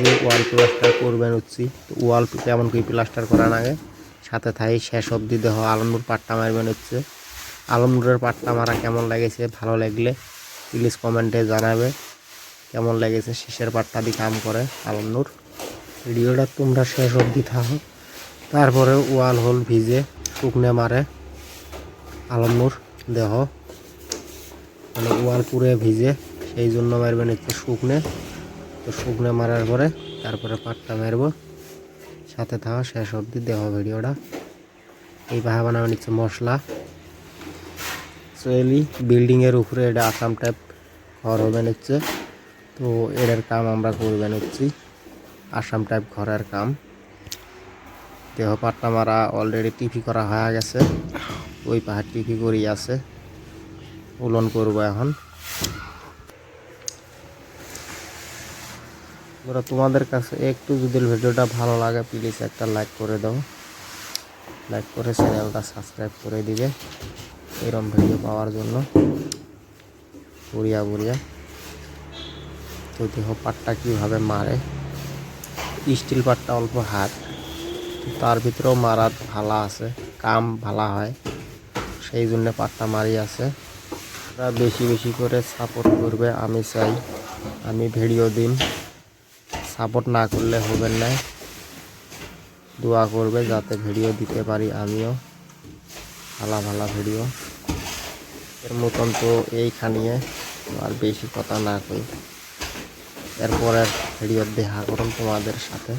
যে ওয়াল প্লাস্টার করবেন হচ্ছি। তো ওয়াল কেমন করে প্লাস্টার করার আগে। সাথে থাই শেষ অবধি দেহ আলমনুর পাট্টা মারবেন হচ্ছে। আলমনুরের পাট্টা মারা কেমন লেগেছে? ভালো লাগলে প্লিজ কমেন্টে জানাবে। কেমন লেগেছে? শেষের পাট্টা দিয়ে কাম করে আলমনুর। ভিডিওটা তোমরা শেষ অবধি থাকো। তারপরে ওয়াল হোল ভিজে শুকনে মারে আলমনুর দেহ। মানে ওয়াল পুরে ভিজে, সেই জন্য মারবেন হচ্ছে শুকনে। তো শুকনে মারার পরে তারপরে পাটটা মারবো। সাথে থাকা শেষ অবধি দেওয়া ভিডিওটা। এই ভাবে বানানো নিচ্ছে মশলা। চলি বিল্ডিংয়ের উপরে এটা আসাম টাইপ ঘর হবে নিচ্ছে। তো এটার কাম আমরা করবে নিচ্ছি। আসাম টাইপ ঘরের কাম। দেহ পাট্টা মারা অলরেডি টিপি করা হয়ে গেছে। ওই পাহাড় টিপি করি আছে। উলন করব এখন। বন্ধুরা, তোমাদের কাছে একটু যদি ভিডিওটা ভালো লাগে প্লিজ একটা লাইক করে দাও। লাইক করে চ্যানেলটা সাবস্ক্রাইব করে দিবে। এরকম ভিডিও পাওয়ার জন্য। বুড়িয়া বুড়িয়া। তো দেহ পাটটা কীভাবে মারে। স্টিল পাটটা অল্প হাত। তার ভিতরেও মারার ভালা আছে কাম ভালা হয়। সেই জন্য পাটটা মারি আছে। বেশি বেশি করে সাপোর্ট করবে আমি চাই। আমি ভিডিও দিন সাপোর্ট না করলে হবেন না। দোয়া করবে যাতে ভিডিও দিতে পারি আমিও। ভালো ভালো ভিডিও। এর মতন তো এইখানে আর বেশি কথা না কই। এরপরের ভিডিও দেখা করুন তোমাদের সাথে।